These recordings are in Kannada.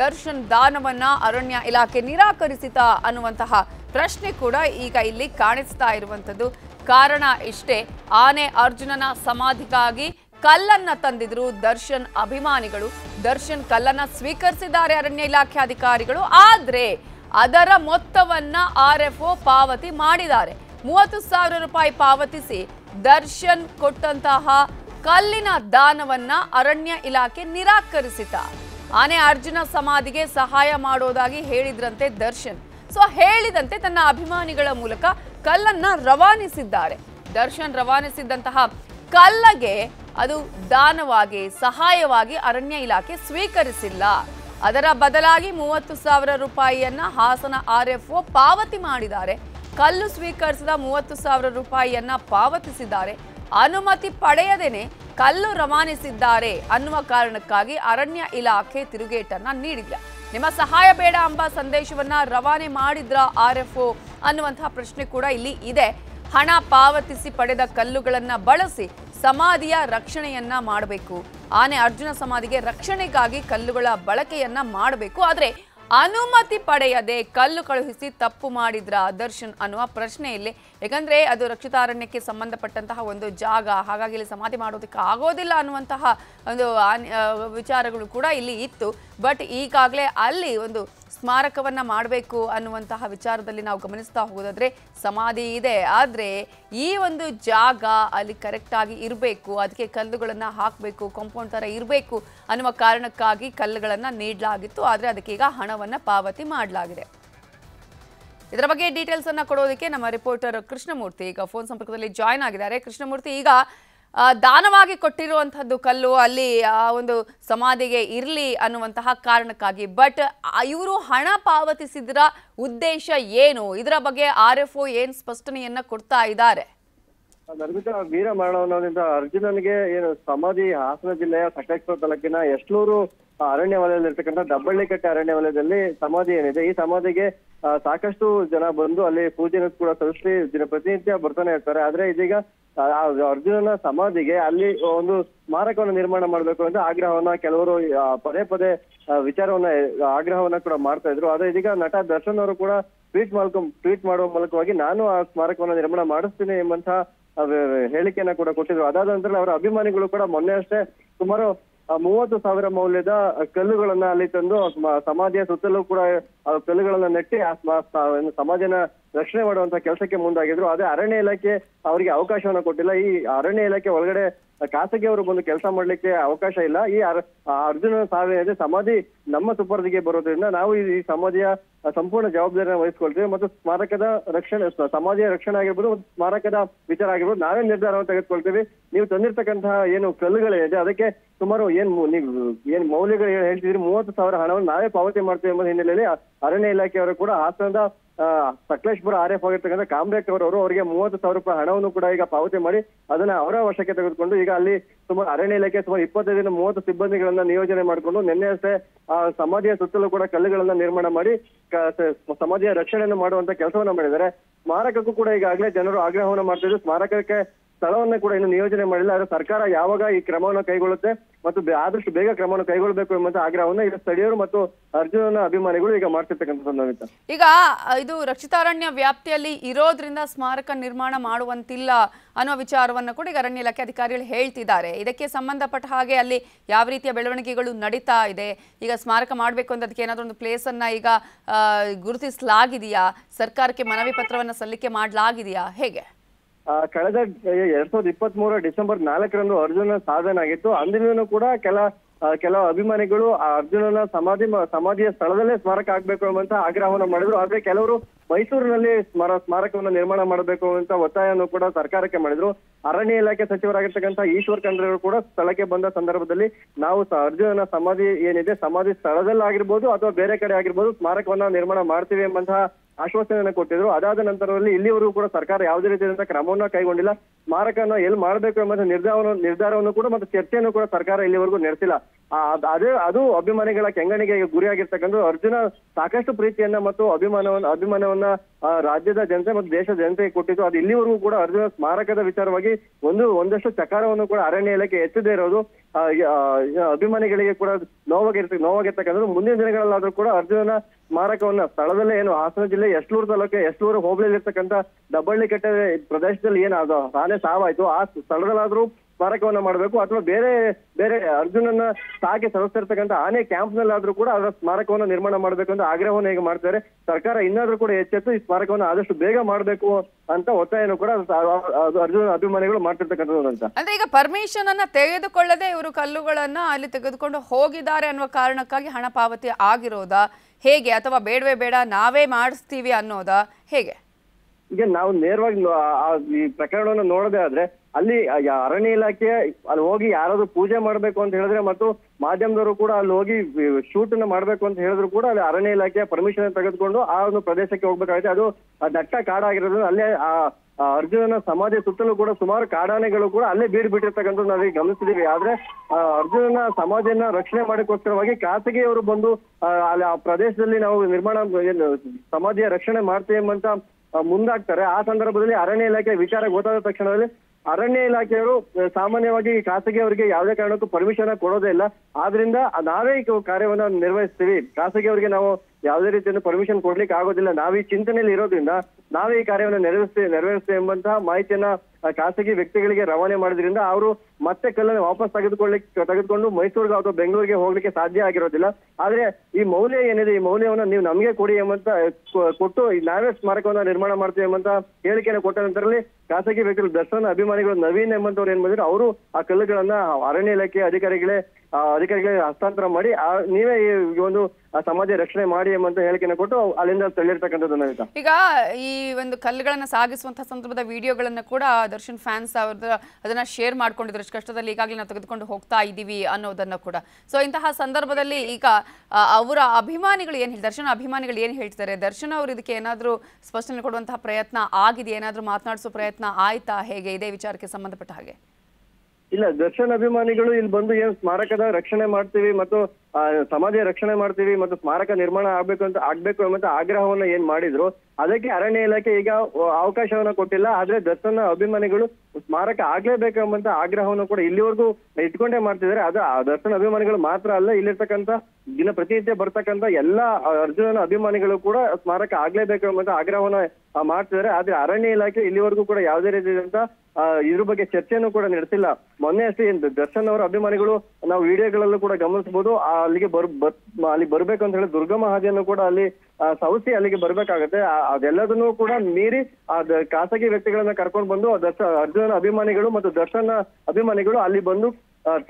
ದರ್ಶನ್ ದಾನವನ್ನ ಅರಣ್ಯ ಇಲಾಖೆ ನಿರಾಕರಿಸಿತ ಅನ್ನುವಂತಹ ಪ್ರಶ್ನೆ ಕೂಡ ಈಗ ಇಲ್ಲಿ ಕಾಣಿಸ್ತಾ ಇರುವಂಥದ್ದು. ಕಾರಣ ಇಷ್ಟೇ, ಆನೆ ಅರ್ಜುನನ ಸಮಾಧಿಗಾಗಿ ಕಲ್ಲನ್ನ ತಂದಿದ್ರು ದರ್ಶನ್ ಅಭಿಮಾನಿಗಳು. ದರ್ಶನ್ ಕಲ್ಲನ್ನ ಸ್ವೀಕರಿಸಿದ್ದಾರೆ ಅರಣ್ಯ ಇಲಾಖೆ ಅಧಿಕಾರಿಗಳು. ಆದ್ರೆ ಅದರ ಮೊತ್ತವನ್ನ ಆರ್ ಎಫ್ ಪಾವತಿ ಮಾಡಿದ್ದಾರೆ. ಮೂವತ್ತು ಸಾವಿರ ರೂಪಾಯಿ ಪಾವತಿಸಿ ದರ್ಶನ್ ಕೊಟ್ಟಂತಹ ಕಲ್ಲಿನ ದಾನವನ್ನ ಅರಣ್ಯ ಇಲಾಖೆ ನಿರಾಕರಿಸಿತ ಆನೆ ಅರ್ಜುನ ಸಮಾಧಿಗೆ ಸಹಾಯ ಮಾಡೋದಾಗಿ ಹೇಳಿದ್ರಂತೆ ದರ್ಶನ್. ಸೊ, ಹೇಳಿದಂತೆ ತನ್ನ ಅಭಿಮಾನಿಗಳ ಮೂಲಕ ಕಲ್ಲನ್ನ ರವಾನಿಸಿದ್ದಾರೆ. ದರ್ಶನ್ ರವಾನಿಸಿದ್ದಂತಹ ಕಲ್ಲಗೆ ಅದು ದಾನವಾಗಿ, ಸಹಾಯವಾಗಿ ಅರಣ್ಯ ಇಲಾಖೆ ಸ್ವೀಕರಿಸಿಲ್ಲ. ಅದರ ಬದಲಾಗಿ ಮೂವತ್ತು ಸಾವಿರ ರೂಪಾಯಿಯನ್ನ ಹಾಸನ ಆರ್ ಎಫ್ ಒ ಪಾವತಿ ಮಾಡಿದ್ದಾರೆ. ಕಲ್ಲು ಸ್ವೀಕರಿಸಿದ ಮೂವತ್ತು ಸಾವಿರ ರೂಪಾಯಿಯನ್ನ ಪಾವತಿಸಿದ್ದಾರೆ. ಅನುಮತಿ ಪಡೆಯದೇನೆ ಕಲ್ಲು ರವಾನಿಸಿದ್ದಾರೆ ಅನ್ನುವ ಕಾರಣಕ್ಕಾಗಿ ಅರಣ್ಯ ಇಲಾಖೆ ತಿರುಗೇಟನ್ನ ನೀಡಿಲ್ಲ. ನಿಮ್ಮ ಸಹಾಯ ಬೇಡ ಎಂಬ ಸಂದೇಶವನ್ನ ರವಾನೆ ಮಾಡಿದ್ರ ಆರ್ ಎಫ್ ಅನ್ನುವಂತಹ ಪ್ರಶ್ನೆ ಕೂಡ ಇಲ್ಲಿ ಇದೆ. ಹಣ ಪಾವತಿಸಿ ಪಡೆದ ಕಲ್ಲುಗಳನ್ನ ಬಳಸಿ ಸಮಾಧಿಯ ರಕ್ಷಣೆಯನ್ನ ಮಾಡಬೇಕು. ಆನೆ ಅರ್ಜುನ ಸಮಾಧಿಗೆ ರಕ್ಷಣೆಗಾಗಿ ಕಲ್ಲುಗಳ ಬಳಕೆಯನ್ನ ಮಾಡಬೇಕು. ಆದ್ರೆ ಅನುಮತಿ ಪಡೆಯದೆ ಕಲ್ಲು ಕಳುಹಿಸಿ ತಪ್ಪು ಮಾಡಿದ್ರ ದರ್ಶನ್ ಅನ್ನುವ ಪ್ರಶ್ನೆ ಇಲ್ಲಿ. ಯಾಕಂದ್ರೆ ಅದು ರಕ್ಷಿತಾರಣ್ಯಕ್ಕೆ ಸಂಬಂಧಪಟ್ಟಂತಹ ಒಂದು ಜಾಗ. ಹಾಗಾಗಿ ಇಲ್ಲಿ ಸಮಾಧಿ ಮಾಡೋದಕ್ಕೆ ಆಗೋದಿಲ್ಲ ಅನ್ನುವಂತಹ ಒಂದು ವಿಚಾರಗಳು ಕೂಡ ಇಲ್ಲಿ ಇತ್ತು. ಬಟ್ ಈಗಾಗಲೇ ಅಲ್ಲಿ ಒಂದು ಸ್ಮಾರಕವನ್ನ ಮಾಡಬೇಕು ಅನ್ನುವಂತಹ ವಿಚಾರದಲ್ಲಿ ನಾವು ಗಮನಿಸ್ತಾ ಹೋಗೋದಾದ್ರೆ ಸಮಾಧಿ ಇದೆ. ಆದ್ರೆ ಈ ಒಂದು ಜಾಗ ಅಲ್ಲಿ ಕರೆಕ್ಟ್ ಆಗಿ ಇರಬೇಕು, ಅದಕ್ಕೆ ಕಲ್ಲುಗಳನ್ನ ಹಾಕಬೇಕು ಕಾಂಪೌಂಡ್ ತರ ಇರಬೇಕು ಅನ್ನುವ ಕಾರಣಕ್ಕಾಗಿ ಕಲ್ಲುಗಳನ್ನ ನೀಡಲಾಗಿತ್ತು. ಆದ್ರೆ ಅದಕ್ಕೆ ಈಗ ಹಣವನ್ನ ಪಾವತಿ ಮಾಡಲಾಗಿದೆ. ಇದರ ಬಗ್ಗೆ ಡೀಟೇಲ್ಸ್ ಅನ್ನ ಕೊಡೋದಕ್ಕೆ ನಮ್ಮ ರಿಪೋರ್ಟರ್ ಕೃಷ್ಣಮೂರ್ತಿ ಈಗ ಫೋನ್ ಸಂಪರ್ಕದಲ್ಲಿ ಜಾಯ್ನ್ ಆಗಿದ್ದಾರೆ. ಕೃಷ್ಣಮೂರ್ತಿ, ಈಗ ದಾನವಾಗಿ ಕೊಟ್ಟಿರುವಂತಹದ್ದು ಕಲ್ಲು ಅಲ್ಲಿ, ಆ, ಒಂದು ಸಮಾಧಿಗೆ ಇರಲಿ ಅನ್ನುವಂತಹ ಕಾರಣಕ್ಕಾಗಿ. ಬಟ್ ಇವರು ಹಣ ಪಾವತಿಸಿದ್ರ ಉದ್ದೇಶ ಏನು? ಇದರ ಬಗ್ಗೆ ಆರ್ ಎಫ್ ಏನ್ ಸ್ಪಷ್ಟನೆಯನ್ನ ಕೊಡ್ತಾ ಇದ್ದಾರೆ? ನರ್ಮಿತ ವೀರ ಮರಣದಿಂದ ಅರ್ಜುನನಿಗೆ ಏನು ಸಮಾಧಿ ಹಾಸನ ಜಿಲ್ಲೆಯ ಸಕಲೇಶ್ವರ ತಾಲೂಕಿನ ಎಸ್ಲೂರು ಅರಣ್ಯ ವಲಯದಲ್ಲಿ ಇರ್ತಕ್ಕಂಥ ದಬ್ಬಳ್ಳಿಕಟ್ಟೆ ಅರಣ್ಯ ವಲಯದಲ್ಲಿ ಸಮಾಧಿ ಏನಿದೆ. ಈ ಸಮಾಧಿಗೆ ಸಾಕಷ್ಟು ಜನ ಬಂದು ಅಲ್ಲಿ ಪೂಜೆನ ಕೂಡ ಸಲ್ಲಿಸಿ ದಿನ ಪ್ರತಿನಿತ್ಯ ಬರ್ತಾನೆ ಇರ್ತಾರೆ. ಆದ್ರೆ ಇದೀಗ ಅರ್ಜುನನ ಸಮಾಧಿಗೆ ಅಲ್ಲಿ ಒಂದು ಸ್ಮಾರಕವನ್ನು ನಿರ್ಮಾಣ ಮಾಡಬೇಕು ಅಂತ ಆಗ್ರಹವನ್ನ ಕೆಲವರು ಪದೇ ಪದೇ ವಿಚಾರವನ್ನ ಆಗ್ರಹವನ್ನ ಕೂಡ ಮಾಡ್ತಾ ಇದ್ರು. ಆದ್ರೆ ಇದೀಗ ನಟ ದರ್ಶನ್ ಅವರು ಕೂಡ ಟ್ವೀಟ್ ಮಾಡ್ಕೊ, ಟ್ವೀಟ್ ಮಾಡುವ ಮೂಲಕವಾಗಿ ನಾನು ಆ ಸ್ಮಾರಕವನ್ನ ನಿರ್ಮಾಣ ಮಾಡಿಸ್ತೀನಿ ಎಂಬಂತಹ ಹೇಳಿಕೆಯನ್ನ ಕೂಡ ಕೊಟ್ಟಿದ್ರು. ಅದಾದ ನಂತರ ಅವರ ಅಭಿಮಾನಿಗಳು ಕೂಡ ಮೊನ್ನೆ ಅಷ್ಟೇ ಸುಮಾರು ಮೂವತ್ತು ಸಾವಿರ ಮೌಲ್ಯದ ಕಲ್ಲುಗಳನ್ನ ಅಲ್ಲಿ ತಂದು ಸ್ಮ- ಸಮಾಧಿಯ ಸುತ್ತಲೂ ಕೂಡ ಕಲ್ಲುಗಳನ್ನ ನೆಟ್ಟಿ ಆ ಸಮಾಜನ ರಕ್ಷಣೆ ಮಾಡುವಂತ ಕೆಲಸಕ್ಕೆ ಮುಂದಾಗಿದ್ರು. ಅದೇ ಅರಣ್ಯ ಇಲಾಖೆ ಅವರಿಗೆ ಅವಕಾಶವನ್ನ ಕೊಟ್ಟಿಲ್ಲ. ಈ ಅರಣ್ಯ ಇಲಾಖೆ ಒಳಗಡೆ ಖಾಸಗಿಯವರು ಬಂದು ಕೆಲಸ ಮಾಡ್ಲಿಕ್ಕೆ ಅವಕಾಶ ಇಲ್ಲ. ಈ ಅರ್ಜುನ ಸಾವಿನ ಸಮಾಧಿ ನಮ್ಮ ಸುಪರ್ದಿಗೆ ಬರೋದ್ರಿಂದ ನಾವು ಈ ಸಮಾಧಿಯ ಸಂಪೂರ್ಣ ಜವಾಬ್ದಾರಿಯನ್ನು ವಹಿಸ್ಕೊಳ್ತೀವಿ ಮತ್ತು ಸ್ಮಾರಕದ ರಕ್ಷಣೆ ಸಮಾಧಿಯ ರಕ್ಷಣೆ ಆಗಿರ್ಬೋದು ಮತ್ತು ಸ್ಮಾರಕದ ವಿಚಾರ ಆಗಿರ್ಬೋದು. ನಾವೇ ನಿರ್ಧಾರವನ್ನು ತೆಗೆದುಕೊಳ್ತೀವಿ. ನೀವು ತಂದಿರ್ತಕ್ಕಂತಹ ಏನು ಕಲ್ಲುಗಳಿದೆ ಅದಕ್ಕೆ ಸುಮಾರು ಏನ್ ನೀವು ಏನ್ ಮೌಲ್ಯಗಳು ಹೇಳ್ತಿದ್ರಿ ಮೂವತ್ತು ಸಾವಿರ ಹಣವನ್ನು ನಾವೇ ಪಾವತಿ ಮಾಡ್ತೀವಿ ಎಂಬ ಹಿನ್ನೆಲೆಯಲ್ಲಿ ಅರಣ್ಯ ಇಲಾಖೆಯವರು ಕೂಡ ಹಾಸನದ ಸಕಲೇಶ್ಪುರ ಆರ್ ಎಫ್ ಆಗಿರ್ತಕ್ಕಂಥ ಕಾಮ್ರೇಕ್ ಅವರವರು ಅವರಿಗೆ ಮೂವತ್ತು ಸಾವಿರ ರೂಪಾಯಿ ಹಣವನ್ನು ಕೂಡ ಈಗ ಪಾವತಿ ಮಾಡಿ ಅದನ್ನ ಅವರ ವಶಕ್ಕೆ ತೆಗೆದುಕೊಂಡು ಈಗ ಅಲ್ಲಿ ಸುಮಾರು ಅರಣ್ಯ ಇಲಾಖೆ ಸುಮಾರು ಇಪ್ಪತ್ತೈದರಿಂದ ಮೂವತ್ತು ಸಿಬ್ಬಂದಿಗಳನ್ನ ನಿಯೋಜನೆ ಮಾಡಿಕೊಂಡು ನಿನ್ನೆ ಅಷ್ಟೇ, ಆ, ಸಮಾಧಿಯ ಸುತ್ತಲೂ ಕೂಡ ಕಲ್ಲುಗಳನ್ನ ನಿರ್ಮಾಣ ಮಾಡಿ ಸಮಾಧಿಯ ರಕ್ಷಣೆಯನ್ನು ಮಾಡುವಂತ ಕೆಲಸವನ್ನ ಮಾಡಿದ್ದಾರೆ. ಸ್ಮಾರಕಕ್ಕೂ ಕೂಡ ಈಗಾಗಲೇ ಜನರು ಆಗ್ರಹವನ್ನ ಮಾಡ್ತಿದ್ರು ಸ್ಮಾರಕಕ್ಕೆ ಸ್ಥಳವನ್ನ ಕೂಡ ಇನ್ನು ನಿಯೋಜನೆ ಮಾಡಿಲ್ಲ. ಆದ್ರೆ ಸರ್ಕಾರ ಯಾವಾಗ ಈ ಕ್ರಮವನ್ನು ಕೈಗೊಳ್ಳುತ್ತೆ ಮತ್ತು ಆದಷ್ಟು ಬೇಗ ಕ್ರಮವನ್ನು ಕೈಗೊಳ್ಳಬೇಕು ಎಂಬಂತ ಆಗ್ರಹವನ್ನ ಈಗ ಸ್ಥಳೀಯರು ಮತ್ತು ಅರ್ಜುನನ ಅಭಿಮಾನಿಗಳು ಈಗ ಮಾಡ್ತಿರ್ತಕ್ಕಂಥ ಈಗ ಇದು ರಕ್ಷಿತಾರಣ್ಯ ವ್ಯಾಪ್ತಿಯಲ್ಲಿ ಇರೋದ್ರಿಂದ ಸ್ಮಾರಕ ನಿರ್ಮಾಣ ಮಾಡುವಂತಿಲ್ಲ ಅನ್ನೋ ವಿಚಾರವನ್ನು ಕೂಡ ಈಗ ಅರಣ್ಯ ಇಲಾಖೆ ಅಧಿಕಾರಿಗಳು ಹೇಳ್ತಿದ್ದಾರೆ. ಇದಕ್ಕೆ ಸಂಬಂಧಪಟ್ಟ ಹಾಗೆ ಅಲ್ಲಿ ಯಾವ ರೀತಿಯ ಬೆಳವಣಿಗೆಗಳು ನಡೀತಾ ಇದೆ? ಈಗ ಸ್ಮಾರಕ ಮಾಡಬೇಕು ಅಂತ ಅದಕ್ಕೆ ಏನಾದರೂ ಒಂದು ಪ್ಲೇಸ್ ಅನ್ನ ಈಗ ಗುರುತಿಸಲಾಗಿದೆಯಾ? ಸರ್ಕಾರಕ್ಕೆ ಮನವಿ ಪತ್ರವನ್ನ ಸಲ್ಲಿಕೆ ಮಾಡಲಾಗಿದೆಯಾ? ಹೇಗೆ? ಕಳೆದ ಎರಡ್ ಸಾವಿರದ ಇಪ್ಪತ್ತ್ ಮೂರ ಡಿಸೆಂಬರ್ ನಾಲ್ಕರಂದು ಅರ್ಜುನ ಸಾಧನ ಆಗಿತ್ತು. ಅಂದಿನೂ ಕೂಡ ಕೆಲ ಕೆಲವು ಅಭಿಮಾನಿಗಳು ಆ ಅರ್ಜುನನ ಸಮಾಧಿ, ಸಮಾಧಿಯ ಸ್ಥಳದಲ್ಲೇ ಸ್ಮಾರಕ ಆಗ್ಬೇಕು ಎಂಬಂತ ಆಗ್ರಹವನ್ನ ಮಾಡಿದ್ರು. ಆದ್ರೆ ಕೆಲವರು ಮೈಸೂರಿನಲ್ಲಿ ಸ್ಮಾರ, ಸ್ಮಾರಕವನ್ನು ನಿರ್ಮಾಣ ಮಾಡಬೇಕು ಅಂತ ಒತ್ತಾಯವನ್ನು ಕೂಡ ಸರ್ಕಾರಕ್ಕೆ ಮಾಡಿದ್ರು. ಅರಣ್ಯ ಇಲಾಖೆ ಸಚಿವರಾಗಿರ್ತಕ್ಕಂಥ ಈಶ್ವರ್ ಖಂಡ್ರೆ ಕೂಡ ಸ್ಥಳಕ್ಕೆ ಬಂದ ಸಂದರ್ಭದಲ್ಲಿ ನಾವು ಅರ್ಜುನನ ಸಮಾಧಿ ಏನಿದೆ, ಸಮಾಧಿ ಸ್ಥಳದಲ್ಲಿ ಆಗಿರ್ಬೋದು ಅಥವಾ ಬೇರೆ ಕಡೆ ಆಗಿರ್ಬೋದು ಸ್ಮಾರಕವನ್ನ ನಿರ್ಮಾಣ ಮಾಡ್ತೀವಿ ಎಂಬಂತಹ ಆಶ್ವಾಸನೆಯನ್ನ ಕೊಟ್ಟಿದ್ರು. ಅದಾದ ನಂತರದಲ್ಲಿ ಇಲ್ಲಿವರೆಗೂ ಕೂಡ ಸರ್ಕಾರ ಯಾವುದೇ ರೀತಿಯಾದಂತಹ ಕ್ರಮವನ್ನ ಕೈಗೊಂಡಿಲ್ಲ. ಸ್ಮಾರಕನ ಎಲ್ಲಿ ಮಾಡಬೇಕು ಎಂಬ ನಿರ್ಧಾರವನ್ನು ನಿರ್ಧಾರವನ್ನು ಕೂಡ ಮತ್ತು ಚರ್ಚೆಯನ್ನು ಕೂಡ ಸರ್ಕಾರ ಇಲ್ಲಿವರೆಗೂ ನಡೆಸಿಲ್ಲ. ಅದೇ, ಅದು ಅಭಿಮಾನಿಗಳ ಕೆಂಗಣಿಗೆ ಗುರಿಯಾಗಿರ್ತಕ್ಕಂಥ ಅರ್ಜುನ ಸಾಕಷ್ಟು ಪ್ರೀತಿಯನ್ನ ಮತ್ತು ಅಭಿಮಾನವನ್ನ ಅಭಿಮಾನವನ್ನ ರಾಜ್ಯದ ಜನತೆ ಮತ್ತು ದೇಶದ ಜನತೆಗೆ ಕೊಟ್ಟಿದ್ದು. ಅದು ಇಲ್ಲಿವರೆಗೂ ಕೂಡ ಅರ್ಜುನ ಸ್ಮಾರಕದ ವಿಚಾರವಾಗಿ ಒಂದು, ಒಂದಷ್ಟು ಚಕಾರವನ್ನು ಕೂಡ ಅರಣ್ಯ ಇಲಾಖೆ ಎತ್ತದೇ ಇರೋದು. ಅಭಿಮಾನಿಗಳಿಗೆ ಕೂಡ ನೋವಾಗಿರ್ತ ನೋವಾಗಿರ್ತಕ್ಕಂಥದ್ದು ಮುಂದಿನ ದಿನಗಳಲ್ಲಾದ್ರೂ ಕೂಡ ಅರ್ಜುನನ ಸ್ಮಾರಕವನ್ನ ಸ್ಥಳದಲ್ಲೇ ಏನು, ಹಾಸನ ಜಿಲ್ಲೆ ಎಸ್ಲೂರು ತಾಲೂಕು ಎಷ್ಟೂರು ಹೋಬಳಿಯಲ್ಲಿ ಇರ್ತಕ್ಕಂಥ ದಬ್ಬಳ್ಳಿ ಕಟ್ಟೆ ಪ್ರದೇಶದಲ್ಲಿ ಏನಾದೋ ಆನೆ ಸಾವಾಯ್ತು. ಆ ಸ್ಥಳದಲ್ಲಾದ್ರೂ ಸ್ಮಾರಕವನ್ನ ಮಾಡಬೇಕು ಅಥವಾ ಬೇರೆ ಬೇರೆ ಅರ್ಜುನನ್ನ ಸಾಕಿ ಸದಸ್ಯರ್ತಕ್ಕಂಥ ಆನೆ ಕ್ಯಾಂಪ್ ನಲ್ಲಾದ್ರೂ ಕೂಡ ಅದರ ಸ್ಮಾರಕವನ್ನ ನಿರ್ಮಾಣ ಮಾಡಬೇಕು ಅಂತ ಆಗ್ರಹವನ್ನು ಈಗ ಮಾಡ್ತಾರೆ. ಸರ್ಕಾರ ಇನ್ನಾದ್ರೂ ಕೂಡ ಎಚ್ಚೆತ್ತು ಈ ಸ್ಮಾರಕವನ್ನ ಆದಷ್ಟು ಬೇಗ ಮಾಡಬೇಕು ಅಂತ ಒತ್ತಾಯನೂ ಕೂಡ ಅರ್ಜುನ ಅಭಿಮಾನಿಗಳು ಮಾಡ್ತಿರ್ತಕ್ಕಂಥದ್ದು ಅಂತ ಅಂದ್ರೆ ಈಗ ಪರ್ಮಿಷನ್ ಅನ್ನ ತೆಗೆದುಕೊಳ್ಳದೆ ಇವರು ಕಲ್ಲುಗಳನ್ನ ಅಲ್ಲಿ ತೆಗೆದುಕೊಂಡು ಹೋಗಿದ್ದಾರೆ ಅನ್ನುವ ಕಾರಣಕ್ಕಾಗಿ ಹಣ ಪಾವತಿ ಆಗಿರೋದಾ? ಹೇಗೆ? ಅಥವಾ ಬೇಡವೇ ಬೇಡ ನಾವೇ ಮಾಡಿಸ್ತೀವಿ ಅನ್ನೋದಾ? ಹೇಗೆ? ಈಗ ನಾವು ನೇರವಾಗಿ ಈ ಪ್ರಕರಣವನ್ನು ನೋಡದೆ ಆದ್ರೆ ಅಲ್ಲಿ ಅರಣ್ಯ ಇಲಾಖೆ ಅಲ್ಲಿ ಹೋಗಿ ಯಾರಾದ್ರೂ ಪೂಜೆ ಮಾಡ್ಬೇಕು ಅಂತ ಹೇಳಿದ್ರೆ ಮತ್ತು ಮಾಧ್ಯಮದವರು ಕೂಡ ಅಲ್ಲಿ ಹೋಗಿ ಶೂಟ್ನ ಮಾಡ್ಬೇಕು ಅಂತ ಹೇಳಿದ್ರು ಕೂಡ ಅಲ್ಲಿ ಅರಣ್ಯ ಇಲಾಖೆಯ ಪರ್ಮಿಷನ್ ತೆಗೆದುಕೊಂಡು ಆ ಒಂದು ಪ್ರದೇಶಕ್ಕೆ ಹೋಗ್ಬೇಕಾಗುತ್ತೆ. ಅದು ದಟ್ಟ ಕಾಡಾಗಿರೋದ್ರಿಂದ ಅಲ್ಲೇ, ಆ ಅರ್ಜುನನ ಸಮಾಧಿ ಸುತ್ತಲೂ ಕೂಡ ಸುಮಾರು ಕಾಡಾನೆಗಳು ಕೂಡ ಅಲ್ಲೇ ಬೀಡು ಬಿಟ್ಟಿರ್ತಕ್ಕಂಥದ್ದು ನಾವೀಗ ಗಮನಿಸಿದೀವಿ ಆದ್ರೆ ಅರ್ಜುನನ ಸಮಾಧಿಯನ್ನ ರಕ್ಷಣೆ ಮಾಡೋಕ್ಕೋಸ್ಕರವಾಗಿ ಖಾಸಗಿಯವರು ಬಂದು ಅಲ್ಲಿ ಆ ಪ್ರದೇಶದಲ್ಲಿ ನಾವು ನಿರ್ಮಾಣ ಸಮಾಧಿಯ ರಕ್ಷಣೆ ಮಾಡ್ತೇವೆ ಎಂಬಂತ ಮುಂದಾಗ್ತಾರೆ. ಆ ಸಂದರ್ಭದಲ್ಲಿ ಅರಣ್ಯ ಇಲಾಖೆ ವಿಚಾರ ಗೊತ್ತಾದ ತಕ್ಷಣದಲ್ಲಿ ಅರಣ್ಯ ಇಲಾಖೆಯವರು ಸಾಮಾನ್ಯವಾಗಿ ಖಾಸಗಿ ಅವರಿಗೆ ಯಾವುದೇ ಕಾರಣಕ್ಕೂ ಪರ್ಮಿಷನ್ ಕೊಡೋದೇ ಇಲ್ಲ. ಆದ್ರಿಂದ ನಾವೇ ಈ ಕಾರ್ಯವನ್ನ ನಿರ್ವಹಿಸ್ತೀವಿ. ಖಾಸಗಿ ಅವರಿಗೆ ನಾವು ಯಾವುದೇ ರೀತಿಯಿಂದ ಪರ್ಮಿಷನ್ ಕೊಡ್ಲಿಕ್ಕೆ ಆಗೋದಿಲ್ಲ. ನಾವು ಚಿಂತನೆಯಲ್ಲಿ ಇರೋದ್ರಿಂದ ನಾವೇ ಈ ಕಾರ್ಯವನ್ನು ನೆರವೇರಿಸ್ತೇವೆ ನೆರವೇರಿಸ್ತೇವೆ ಎಂಬಂತಹ ಮಾಹಿತಿಯನ್ನ ಖಾಸಗಿ ವ್ಯಕ್ತಿಗಳಿಗೆ ರವಾನೆ ಮಾಡಿದ್ರಿಂದ ಅವರು ಮತ್ತೆ ಕಲ್ಲನ್ನು ವಾಪಸ್ ತೆಗೆದುಕೊಳ್ಳಿಕ್ಕೆ ತೆಗೆದುಕೊಂಡು ಮೈಸೂರಿಗೆ ಅಥವಾ ಬೆಂಗಳೂರಿಗೆ ಹೋಗ್ಲಿಕ್ಕೆ ಸಾಧ್ಯ ಆಗಿರೋದಿಲ್ಲ. ಆದ್ರೆ ಈ ಮೌಲ್ಯ ಏನಿದೆ? ಈ ಮೌಲ್ಯವನ್ನ ನೀವು ನಮಗೆ ಕೊಡಿ ಎಂಬಂತ ಕೊಟ್ಟು ಈ ನಾವೇ ಸ್ಮಾರಕವನ್ನ ನಿರ್ಮಾಣ ಮಾಡ್ತೀವಿ ಎಂಬಂತ ಹೇಳಿಕೆಯನ್ನು ಕೊಟ್ಟ ನಂತರದಲ್ಲಿ ಖಾಸಗಿ ವ್ಯಕ್ತಿಗಳು ದರ್ಶನ ಅಭಿಮಾನಿಗಳು ನವೀನ್ ಎಂಬಂತವ್ರು ಏನ್ ಮಾಡಿದ್ರು, ಅವರು ಆ ಕಲ್ಲುಗಳನ್ನ ಅರಣ್ಯ ಇಲಾಖೆ ಅಧಿಕಾರಿಗಳೇ ಅಧಿಕಾರಿಗಳೇ ಹಸ್ತಾಂತರ ಮಾಡಿ ನೀವೇ ಈ ಒಂದು ಸಮಾಜ ರಕ್ಷಣೆ ಮಾಡಿ ಎಂಬಂತ ಹೇಳಿಕೆಯನ್ನು ಕೊಟ್ಟು ಅಲ್ಲಿಂದ ತಳ್ಳಿರ್ತಕ್ಕಂಥದ್ದು ಈಗ ಈ ಒಂದು ಕಲ್ಲುಗಳನ್ನ ಸಾಗಿಸುವಂತಹ ಸಂದರ್ಭದ ವಿಡಿಯೋಗಳನ್ನ ಕೂಡ ದರ್ಶನ್ ಫ್ಯಾನ್ಸ್ ಅವ್ರದ್ದು ಅದನ್ನ ಶೇರ್ ಮಾಡ್ಕೊಂಡಿದ್ರು. ಇಷ್ಟು ಕಷ್ಟದಲ್ಲಿ ಈಗಾಗಲೇ ನಾವು ತೆಗೆದುಕೊಂಡು ಹೋಗ್ತಾ ಇದ್ದೀವಿ ಅನ್ನೋದನ್ನು ಕೂಡ. ಸೊ ಇಂತಹ ಸಂದರ್ಭದಲ್ಲಿ ಈಗ ಅವರ ಅಭಿಮಾನಿಗಳು ಏನು ದರ್ಶನ್ ಅಭಿಮಾನಿಗಳು ಏನು ಹೇಳ್ತಾರೆ? ದರ್ಶನ್ ಅವರು ಇದಕ್ಕೆ ಏನಾದರೂ ಸ್ಪಷ್ಟನೆ ಕೊಡುವಂತಹ ಪ್ರಯತ್ನ ಆಗಿದೆ? ಏನಾದರೂ ಮಾತನಾಡಿಸೋ ಪ್ರಯತ್ನ ಆಯ್ತಾ? ಹೇಗೆ? ಇದೇ ವಿಚಾರಕ್ಕೆ ಸಂಬಂಧಪಟ್ಟ ಹಾಗೆ. ಇಲ್ಲ, ದರ್ಶನ್ ಅಭಿಮಾನಿಗಳು ಇಲ್ಲಿ ಬಂದು ಏನ್ ಸ್ಮಾರಕದ ರಕ್ಷಣೆ ಮಾಡ್ತೀವಿ ಮತ್ತು ಸಮಾಧಿಯ ರಕ್ಷಣೆ ಮಾಡ್ತೀವಿ ಮತ್ತು ಸ್ಮಾರಕ ನಿರ್ಮಾಣ ಆಗ್ಬೇಕು ಅಂತ ಆಗ್ಬೇಕು ಎಂಬಂತ ಆಗ್ರಹವನ್ನ ಏನ್ ಮಾಡಿದ್ರು ಅದಕ್ಕೆ ಅರಣ್ಯ ಇಲಾಖೆ ಈಗ ಅವಕಾಶವನ್ನ ಕೊಟ್ಟಿಲ್ಲ ಆದ್ರೆ ದರ್ಶನ ಅಭಿಮಾನಿಗಳು ಸ್ಮಾರಕ ಆಗ್ಲೇಬೇಕು ಎಂಬಂತ ಆಗ್ರಹವನ್ನು ಕೂಡ ಇಲ್ಲಿವರೆಗೂ ಇಟ್ಕೊಂಡೇ ಮಾಡ್ತಿದ್ದಾರೆ. ಅದು ದರ್ಶನ ಅಭಿಮಾನಿಗಳು ಮಾತ್ರ ಅಲ್ಲ ಇಲ್ಲಿರ್ತಕ್ಕಂಥ ದಿನ ಪ್ರತಿನಿತ್ಯ ಬರ್ತಕ್ಕಂಥ ಎಲ್ಲಾ ಅರ್ಜುನನ ಅಭಿಮಾನಿಗಳು ಕೂಡ ಸ್ಮಾರಕ ಆಗ್ಲೇಬೇಕು ಎಂಬಂತ ಆಗ್ರಹವನ್ನ ಮಾಡ್ತಿದ್ದಾರೆ. ಆದ್ರೆ ಅರಣ್ಯ ಇಲಾಖೆ ಇಲ್ಲಿವರೆಗೂ ಕೂಡ ಯಾವುದೇ ರೀತಿಯಾದಂತ ಇದ್ರ ಬಗ್ಗೆ ಚರ್ಚೆಯನ್ನು ಕೂಡ ನಡೆಸಿಲ್ಲ. ಮೊನ್ನೆ ಅಷ್ಟೇ ದರ್ಶನ್ ಅವರ ಅಭಿಮಾನಿಗಳು ನಾವು ವಿಡಿಯೋಗಳಲ್ಲೂ ಕೂಡ ಗಮನಿಸಬಹುದು. ಆ, ಅಲ್ಲಿಗೆ ಬರ್ ಅಲ್ಲಿ ಬರ್ಬೇಕು ಅಂತ ಹೇಳಿ ದುರ್ಗಮ ಹಾದಿಯನ್ನು ಕೂಡ ಅಲ್ಲಿ ಸೌಸಿ ಸವಸಿ ಅಲ್ಲಿಗೆ ಬರ್ಬೇಕಾಗತ್ತೆ. ಅದೆಲ್ಲದನ್ನೂ ಕೂಡ ಮೀರಿ ಆ ಖಾಸಗಿ ವ್ಯಕ್ತಿಗಳನ್ನ ಕರ್ಕೊಂಡು ಬಂದು ದರ್ಶ ಅರ್ಜುನ ಅಭಿಮಾನಿಗಳು ಮತ್ತು ದರ್ಶನ ಅಭಿಮಾನಿಗಳು ಅಲ್ಲಿ ಬಂದು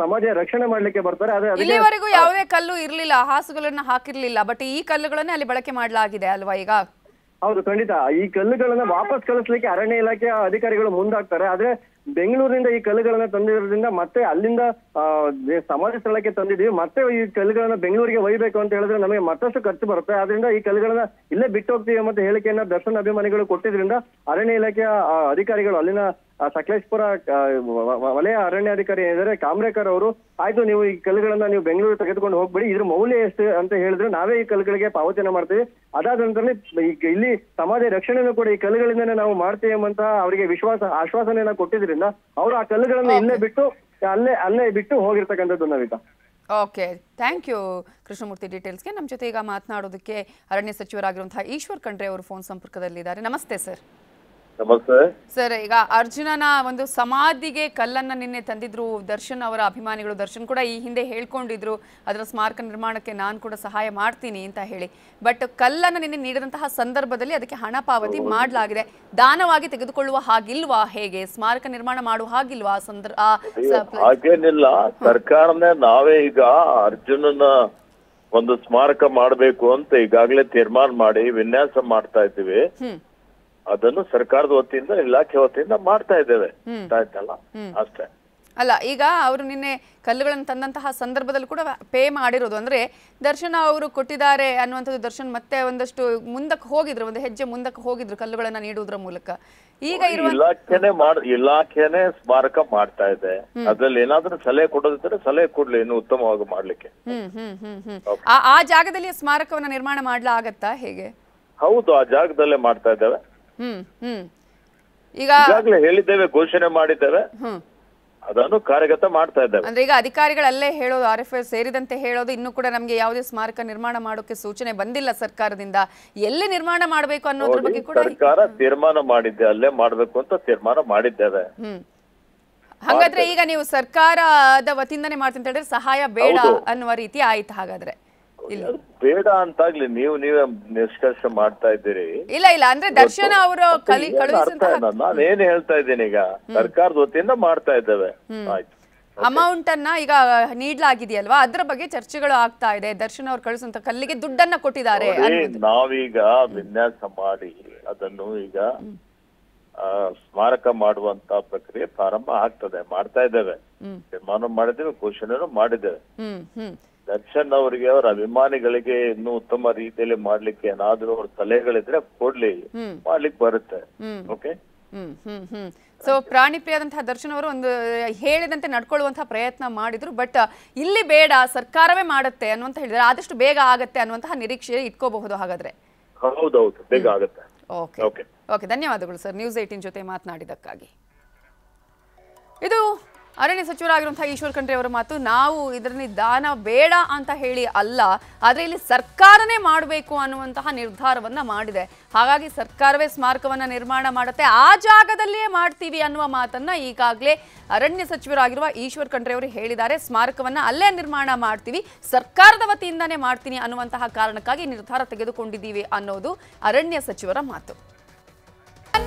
ಸಮಾಜ ರಕ್ಷಣೆ ಮಾಡ್ಲಿಕ್ಕೆ ಬರ್ತಾರೆ. ಆದ್ರೆ ಇಲ್ಲಿವರೆಗೂ ಯಾವುದೇ ಕಲ್ಲು ಇರ್ಲಿಲ್ಲ ಹಾಸುಗಳನ್ನ ಹಾಕಿರ್ಲಿಲ್ಲ ಬಟ್ ಈ ಕಲ್ಲುಗಳನ್ನೇ ಅಲ್ಲಿ ಬಳಕೆ ಮಾಡಲಾಗಿದೆ ಅಲ್ವಾ ಈಗ? ಹೌದು ಖಂಡಿತ. ಈ ಕಲ್ಲುಗಳನ್ನ ವಾಪಸ್ ಕಳಿಸ್ಲಿಕ್ಕೆ ಅರಣ್ಯ ಇಲಾಖೆ ಅಧಿಕಾರಿಗಳು ಮುಂದಾಗ್ತಾರೆ. ಆದ್ರೆ ಬೆಂಗಳೂರಿನಿಂದ ಈ ಕಲ್ಲುಗಳನ್ನ ತಂದಿರೋದ್ರಿಂದ ಮತ್ತೆ ಅಲ್ಲಿಂದ ಸಮಾಧಿ ಸ್ಥಳಕ್ಕೆ ತಂದಿದ್ದೀವಿ. ಮತ್ತೆ ಈ ಕಲ್ಲುಗಳನ್ನ ಬೆಂಗಳೂರಿಗೆ ಒಯ್ಬೇಕು ಅಂತ ಹೇಳಿದ್ರೆ ನಮಗೆ ಮತ್ತಷ್ಟು ಖರ್ಚು ಬರುತ್ತೆ. ಆದ್ರಿಂದ ಈ ಕಲ್ಲುಗಳನ್ನ ಇಲ್ಲೇ ಬಿಟ್ಟು ಹೋಗ್ತೀವಿ ಮತ್ತೆ ಹೇಳಿಕೆಯನ್ನ ದರ್ಶನ್ ಅಭಿಮಾನಿಗಳು ಕೊಟ್ಟಿದ್ರಿಂದ ಅರಣ್ಯ ಇಲಾಖೆಯ ಅಧಿಕಾರಿಗಳು ಅಲ್ಲಿನ ಸಕಲೇಶ್ಪುರ ವಲಯ ಅರಣ್ಯಾಧಿಕಾರಿ ಏನಿದ್ದಾರೆ ಕಾಮ್ರೇಕರ್ ಅವರು ಆಯ್ತು ನೀವು ಈ ಕಲ್ಲುಗಳನ್ನ ನೀವು ಬೆಂಗಳೂರು ತೆಗೆದುಕೊಂಡು ಹೋಗ್ಬಿಡಿ ಇದ್ರ ಮೌಲ್ಯ ಎಷ್ಟು ಅಂತ ಹೇಳಿದ್ರೆ ನಾವೇ ಈ ಕಲ್ಲುಗಳಿಗೆ ಪಾವತಿಯನ್ನ ಮಾಡ್ತೀವಿ. ಅದಾದ ನಂತರ ಇಲ್ಲಿ ಸಮಾಜ ರಕ್ಷಣೆನೂ ಕೂಡ ಈ ಕಲ್ಲುಗಳಿಂದನೇ ನಾವು ಮಾಡ್ತೀವಿ ಎಂಬಂತ ಅವರಿಗೆ ವಿಶ್ವಾಸ ಆಶ್ವಾಸನೆಯನ್ನ ಕೊಟ್ಟಿದ್ರಿಂದ ಅವರು ಆ ಕಲ್ಲುಗಳನ್ನ ಇಲ್ಲೇ ಬಿಟ್ಟು ಅಲ್ಲೇ ಅಲ್ಲೇ ಬಿಟ್ಟು ಹೋಗಿರ್ತಕ್ಕಂಥದ್ದು Navitha okay thank you Krishnamurthy ಡೀಟೇಲ್ಸ್ಗೆ ನಮ್ಮ ಜೊತೆ ಈಗ ಮಾತನಾಡೋದಕ್ಕೆ ಅರಣ್ಯ ಸಚಿವರಾಗಿರುವಂತಹ ಈಶ್ವರ್ ಖಂಡ್ರೆ ಅವರು ಫೋನ್ ಸಂಪರ್ಕದಲ್ಲಿದ್ದಾರೆ. ನಮಸ್ತೆ ಸರ್ ನಮಸ್ತೆ. ಸರ್ ಈಗ ಅರ್ಜುನನ ಒಂದು ಸಮಾಧಿಗೆ ಕಲ್ಲನ್ನ ನಿನ್ನೆ ತಂದಿದ್ರು. ದರ್ಶನ್ ಅವರ ಅಭಿಮಾನಿಗಳು ದರ್ಶನ್ ಕೂಡ ಈ ಹಿಂದೆ ಹೇಳ್ಕೊಂಡಿದ್ರು. ಅದರ ಸ್ಮಾರಕ ನಿರ್ಮಾಣಕ್ಕೆ ನಾನು ಕೂಡ ಸಹಾಯ ಮಾಡ್ತೀನಿ ಅಂತ ಹೇಳಿ. ಬಟ್ ಕಲ್ಲನ್ನ ನಿನ್ನೆ ನೀಡಿದಂತಹ ಸಂದರ್ಭದಲ್ಲಿ ಅದಕ್ಕೆ ಹಣ ಪಾವತಿ ಮಾಡಲಾಗಿದೆ. ದಾನವಾಗಿ ತೆಗೆದುಕೊಳ್ಳುವ ಹಾಗಿಲ್ವಾ ಹೇಗೆ? ಸ್ಮಾರಕ ನಿರ್ಮಾಣ ಮಾಡುವ ಹಾಗಿಲ್ವಾ ಆ ಸಂದರ್ ಆ ಹಾಗೇನಿಲ್ಲ. ಸರ್ಕಾರನೇ ನಾವೇ ಈಗ ಅರ್ಜುನನ ಒಂದು ಸ್ಮಾರಕ ಮಾಡ್ಬೇಕು ಅಂತ ಈಗಾಗಲೇ ತೀರ್ಮಾನ ಮಾಡಿ ವಿನ್ಯಾಸ ಮಾಡ್ತಾ ಇದ್ದೀವಿ. ಅದನ್ನು ಸರ್ಕಾರದ ವತಿಯಿಂದ ಇಲಾಖೆ ವತಿಯಿಂದ ಮಾಡ್ತಾ ಇದ್ದೇವೆ. ಆಯ್ತಲ್ಲ? ಅಷ್ಟೇ. ಅಲ್ಲ ಈಗ ಅವರು ನಿನ್ನೆ ಕಲ್ಲುಗಳನ್ನು ತಂದಂತಹ ಸಂದರ್ಭದಲ್ಲಿ ಕೂಡ ಪೇ ಮಾಡಿರೋದು. ಅಂದ್ರೆ ದರ್ಶನ ಅವರು ಕೊಟ್ಟಿದ್ದಾರೆ ಅನ್ನುವಂಥದ್ದು ದರ್ಶನ್ ಮತ್ತೆ ಒಂದಷ್ಟು ಮುಂದಕ್ಕೆ ಹೋಗಿದ್ರು ಒಂದು ಹೆಜ್ಜೆ ಮುಂದಕ್ಕೆ ಹೋಗಿದ್ರು ಕಲ್ಲುಗಳನ್ನ ನೀಡುವುದರ ಮೂಲಕ. ಈಗ ಇರುವ ಇಲಾಖೆನೆ ಮಾಡ ಇಲಾಖೆನೆ ಸ್ಮಾರಕ ಮಾಡ್ತಾ ಇದೆ. ಅದ್ರಲ್ಲಿ ಏನಾದ್ರೂ ಸಲಹೆ ಕೊಡೋದಿದ್ರೆ ಸಲಹೆ ಕೊಡ್ಲಿ ಇನ್ನು ಉತ್ತಮವಾಗಿ ಮಾಡ್ಲಿಕ್ಕೆ. ಆ- ಆ ಜಾಗದಲ್ಲಿ ಸ್ಮಾರಕವನ್ನ ನಿರ್ಮಾಣ ಮಾಡ್ಲಾಗತ್ತಾ ಹೇಗೆ? ಹೌದು ಆ ಜಾಗದಲ್ಲೇ ಮಾಡ್ತಾ ಇದ್ದೇವೆ. ಈಗ ಈಗಾಗಲೇ ಹೇಳಿದ್ದೇವೆ ಘೋಷಣೆ ಮಾಡಿದ್ದೇವೆ. ಅದನ್ನು ಕಾರ್ಯಗತ ಮಾಡ್ತಾ ಇದ್ದೇವೆ. ಅಂದ್ರೆ ಈಗ ಅಧಿಕಾರಿಗಳಲ್ಲೇ ಹೇಳೋದು ಆರ್ ಎಫ್ ಸೇರಿದಂತೆ ಹೇಳೋದು ಇನ್ನು ಕೂಡ ನಮಗೆ ಯಾವುದೇ ಸ್ಮಾರಕ ನಿರ್ಮಾಣ ಮಾಡೋಕೆ ಸೂಚನೆ ಬಂದಿಲ್ಲ ಸರ್ಕಾರದಿಂದ. ಎಲ್ಲಿ ನಿರ್ಮಾಣ ಮಾಡಬೇಕು ಅನ್ನೋದ್ರ ಬಗ್ಗೆ ಕೂಡ ಸರ್ಕಾರ ತೀರ್ಮಾನ ಮಾಡಿದ್ದೆ ಅಲ್ಲೇ ಮಾಡಬೇಕು ಅಂತ ತೀರ್ಮಾನ ಮಾಡಿದ್ದೇವೆ. ಹ್ಮ್. ಹಾಗಾದ್ರೆ ಈಗ ನೀವು ಸರ್ಕಾರದ ವತಿಯಿಂದನೇ ಮಾಡ್ತೀನಿ ಅಂತ ಹೇಳಿದ್ರೆ ಸಹಾಯ ಬೇಡ ಅನ್ನುವ ರೀತಿ ಆಯ್ತು ಹಾಗಾದ್ರೆ. ಬೇಡ ಅಂತಾಗ್ಲಿ ನೀವು ನೀವೇ ನಿಷ್ಕರ್ಷ ಮಾಡ್ತಾ ಇದ್ದೀರಿ. ಇಲ್ಲ ಇಲ್ಲ ಅಂದ್ರೆ ದರ್ಶನ ಅವರು ಕಲಿ. ನಾನು ಏನ್ ಹೇಳ್ತಾ ಇದ್ದೀನಿ ಈಗ? ಸರ್ಕಾರದ ವತಿಯಿಂದ ಮಾಡ್ತಾ ಇದ್ದೇವೆ. ಆಯ್ತು. ಅಮೌಂಟ್ ಅನ್ನ ಈಗ ನೀಡ್ಲಾಗಿದೆಯಲ್ವಾ? ಅದ್ರ ಬಗ್ಗೆ ಚರ್ಚೆಗಳು ಆಗ್ತಾ ಇದೆ. ದರ್ಶನ್ ಅವ್ರು ಕಳಿಸುವಂತ ಕಲ್ಲಿಗೆ ದುಡ್ಡನ್ನ ಕೊಟ್ಟಿದ್ದಾರೆ ನಾವೀಗ ವಿನ್ಯಾಸ ಮಾಡಿ ಅದನ್ನು ಈಗ ಆ, ಸ್ಮಾರಕ ಮಾಡುವಂತ ಪ್ರಕ್ರಿಯೆ ಪ್ರಾರಂಭ ಆಗ್ತದೆ. ಮಾಡ್ತಾ ಇದ್ದೇವೆ. ತೀರ್ಮಾನ ಮಾಡಿದ್ದೇವೆ ಘೋಷಣೆ ಮಾಡಿದ್ದೇವೆ. ದರ್ಶನ್ ಅವರಿಗೆ ಅವರ ಅಭಿಮಾನಿಗಳಿಗೆ ಇನ್ನು ಉತ್ತಮ ರೀತಿಯಲ್ಲಿ ಮಾಡ್ಲಿಕ್ಕೆ ಏನಾದ್ರೂ ಅವ್ರ ಸಲಹೆಗಳಿದ್ರೆ ಕೊಡ್ಲಿ. ಮಾಡ್ಲಿಕ್ಕೆ ಬರುತ್ತೆ. ಹ್ಮ್. ಓಕೆ ಸೊ ಪ್ರಾಣಿ ಪ್ರಿಯಾದಂತಹ ದರ್ಶನ್ ಅವರು ಒಂದು ಹೇಳಿದಂತೆ ನಡ್ಕೊಳ್ಳುವಂತಹ ಪ್ರಯತ್ನ ಮಾಡಿದ್ರು ಬಟ್ ಇಲ್ಲಿ ಬೇಡ ಸರ್ಕಾರವೇ ಮಾಡುತ್ತೆ ಅನ್ನುವಂತ ಹೇಳಿದ್ರೆ ಆದಷ್ಟು ಬೇಗ ಆಗತ್ತೆ ಅನ್ನುವಂತಹ ನಿರೀಕ್ಷೆ ಇಟ್ಕೋಬಹುದು ಹಾಗಾದ್ರೆ. ಹೌದೌದು ಬೇಗ ಆಗುತ್ತೆ. ಓಕೆ ಓಕೆ ಓಕೆ ಧನ್ಯವಾದಗಳು ಸರ್. ನ್ಯೂಸ್ ಏಟಿನ್ ಜೊತೆ ಮಾತನಾಡಿದಕ್ಕಾಗಿ ಇದು ಅರಣ್ಯ ಸಚಿವರಾಗಿರುವಂತಹ ಈಶ್ವರ್ ಖಂಡ್ರೆ ಅವರ ಮಾತು, ನಾವು ಇದರಲ್ಲಿ ದಾನ ಬೇಡ ಅಂತ ಹೇಳಿ ಅಲ್ಲ, ಆದರೆ ಇಲ್ಲಿ ಸರ್ಕಾರನೇ ಮಾಡಬೇಕು ಅನ್ನುವಂತಹ ನಿರ್ಧಾರವನ್ನ ಮಾಡಿದೆ. ಹಾಗಾಗಿ ಸರ್ಕಾರವೇ ಸ್ಮಾರಕವನ್ನ ನಿರ್ಮಾಣ ಮಾಡುತ್ತೆ, ಆ ಜಾಗದಲ್ಲಿಯೇ ಮಾಡ್ತೀವಿ ಅನ್ನುವ ಮಾತನ್ನ ಈಗಾಗಲೇ ಅರಣ್ಯ ಸಚಿವರಾಗಿರುವ ಈಶ್ವರ್ ಖಂಡ್ರೆ ಅವರು ಹೇಳಿದ್ದಾರೆ. ಸ್ಮಾರಕವನ್ನ ಅಲ್ಲೇ ನಿರ್ಮಾಣ ಮಾಡ್ತೀವಿ, ಸರ್ಕಾರದ ವತಿಯಿಂದಾನೇ ಮಾಡ್ತೀನಿ ಅನ್ನುವಂತಹ ಕಾರಣಕ್ಕಾಗಿ ನಿರ್ಧಾರ ತೆಗೆದುಕೊಂಡಿದ್ದೀವಿ ಅನ್ನೋದು ಅರಣ್ಯ ಸಚಿವರ ಮಾತು.